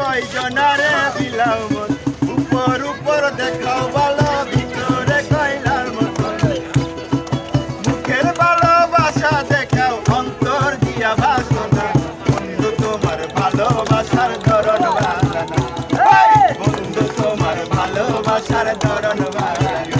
কয়জনারে দিলাও দেখাও ভালো, ভিতরে কয়লার মতন মুখের দেখাও, অন্তর দিয়া ভাষণা বন্ধু, তোমার ভালোবাসার ধরন বাজানা বন্ধু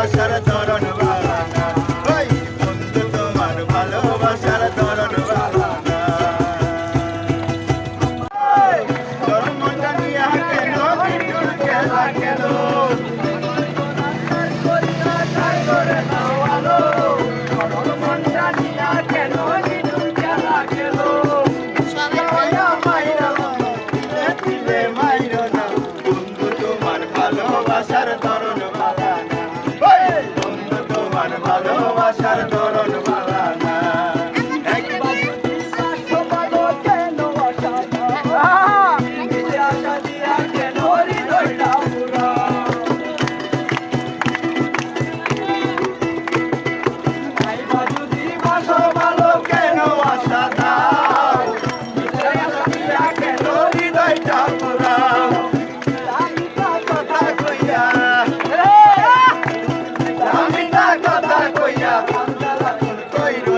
ভালোবাসার ধরন বালানা ওই বন্ধু তোমার ভালোবাসার ধরন বালানা ধর্ম জানিয়া কেন বিটুর খেলা খেলো কেন খেলো সবাই মাইরা দিলে Baixa Bye.